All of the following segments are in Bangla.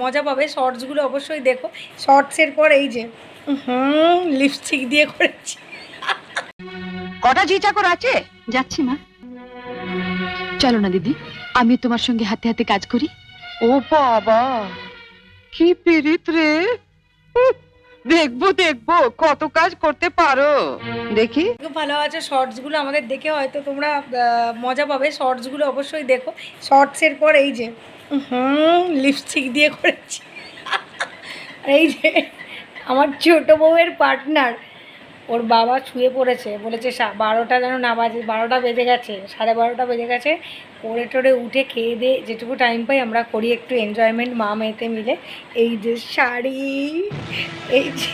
মজা পাবে। শর্টসগুলো অবশ্যই দেখো। শর্টসের পর এই যে হুম লিপস্টিক দিয়ে করেছি। কটা জি চাকর আছে? যাচ্ছি মা। চলো না দিদি আমি তোমার সঙ্গে হাতে হাতে কাজ করি। ও বাবা কি পিরিত রে। দেখব দেখব কত কাজ করতে পারো। দেখি। খুব ভালো আছে শর্টসগুলো আমাদের দেখে হয়তো তোমরা মজা পাবে। শর্টসগুলো অবশ্যই দেখো। শর্টসের পর এই যে হুম লিপস্টিক দিয়ে করেছি। এই যে, আমার ছোটো বউয়ের পার্টনার ওর বাবা শুয়ে পড়েছে, বলেছে বারোটা যেন না বাজে, বারোটা বেজে গেছে, সাড়ে বারোটা বেজে গেছে পরে টোরে উঠে খেয়ে দিয়ে যেটুকু টাইম পাই আমরা করি একটু এনজয়মেন্ট মা মেয়েতে মিলে। এই যে শাড়ি, এই যে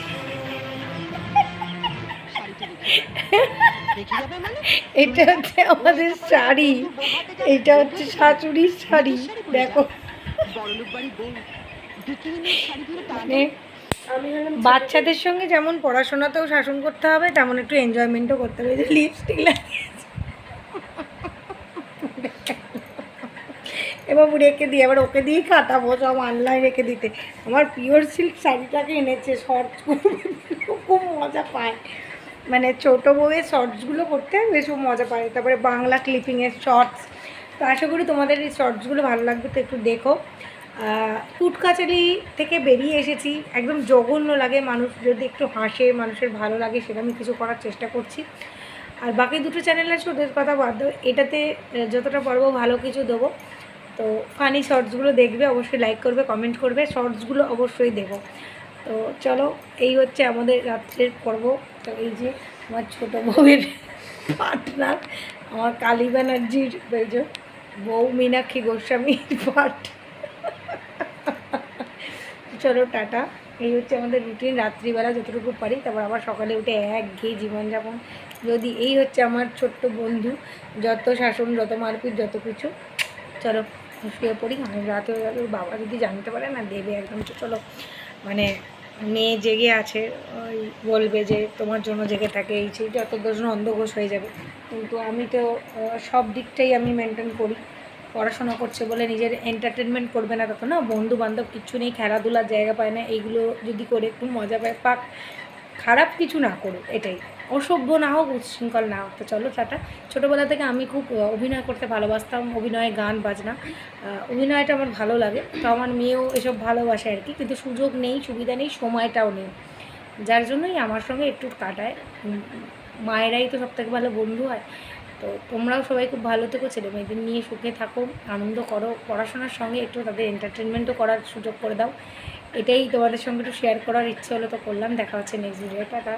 এটা হচ্ছে আমাদের শাড়ি। এটা হচ্ছে শাশুড়ির শাড়ি, দেখো। মানে বাচ্চাদের সঙ্গে যেমন পড়াশোনাতেও শাসন করতে হবে, তেমন একটু এনজয়মেন্টও করতে হবে। লিপস্টিক লাগিয়েছে। এবার রেখে দিই এবার ওকে দিয়েই কাটাবো, সব অনলাইন রেখে দিতে। আমার পিওর সিল্ক শাড়িটাকে এনেছে শর্টস খুব মজা পায়। মানে ছোটো বউয়ের শর্টসগুলো করতে বেশ মজা পায় তারপরে বাংলা ক্লিপিংয়ের শর্টস তো আশা করি তোমাদের এই শর্টসগুলো ভালো লাগবে, তো একটু দেখো। ফুড কাচারি থেকে বেরিয়ে এসেছি। একদম জঘন্য লাগে মানুষ, যদি একটু হাসে, মানুষের ভালো লাগে, সেটা আমি কিছু করার চেষ্টা করছি। আর বাকি দুটো চ্যানেল আছে, ওদের কথা বাদ দাও। এটাতে যতটা পারব ভালো কিছু দেবো। তো ফানি শর্টসগুলো দেখবে, অবশ্যই লাইক করবে কমেন্ট করবে। শর্টসগুলো অবশ্যই দেবো। তো চলো, এই হচ্ছে আমাদের রাত্রের পর্ব। তো এই যে আমার ছোটো বউয়ের পার্টনার আমার কালী ব্যানার্জির বউ মীনাক্ষী গোস্বামীর পার্ট চলো, টাটা। এই হচ্ছে আমাদের রুটিন রাত্রিবেলা যতটুকু পারি, তারপর আবার সকালে উঠে এক ঘেয়ে জীবনযাপন। যদি এই হচ্ছে আমার ছোট্ট বন্ধু, যত শাসন, যত মারপিট, যত কিছু, চলো, শুয়ে পড়ি, অনেক রাত হয়ে গেল। বাবা যদি জানতে পারে না, দেবে একদম। চলো মানে মেয়ে জেগে আছে, ওই বলবে যে তোমার জন্য জেগে থাকে, এই সেই যত দশজন অন্ধঘোষ হয়ে যাবে। কিন্তু আমি তো সব দিকটাই আমি মেনটেন করি। পড়াশোনা করছে বলে নিজের এন্টারটেনমেন্ট করবে না তত না বন্ধু বান্ধব কিচ্ছু নেই, খেলাধুলার জায়গা পায় না, এইগুলো যদি করে একটু মজা পায়, পাক। খারাপ কিছু না করুক, এটাই। অসভ্য না হোক, উচ্ছৃঙ্খল না হোক। তো চলো টাটা। ছোটোবেলা থেকে আমি খুব অভিনয় করতে ভালোবাসতাম, অভিনয়ে গান, বাজনা। অভিনয়টা আমার ভালো লাগে। তো আমার মেয়েও এসব ভালোবাসে আর কি। কিন্তু সুযোগ নেই, সুবিধা নেই, সময়টাও নেই। যার জন্যই আমার সঙ্গে একটু কাটায়। মায়েরাই তো সবথেকে ভালো বন্ধু হয়। তো তোমরাও সবাই খুব ভালো থেকো ছেলে মেয়েদের নিয়ে সুখে থাকো, আনন্দ করো। পড়াশোনার সঙ্গে একটু তাদের এন্টারটেনমেন্টও করার সুযোগ করে দাও। এটাই তোমাদের সঙ্গে একটু শেয়ার করার ইচ্ছে হলো তো করলাম। দেখা হচ্ছে নেক্সট ভিডিও টাটা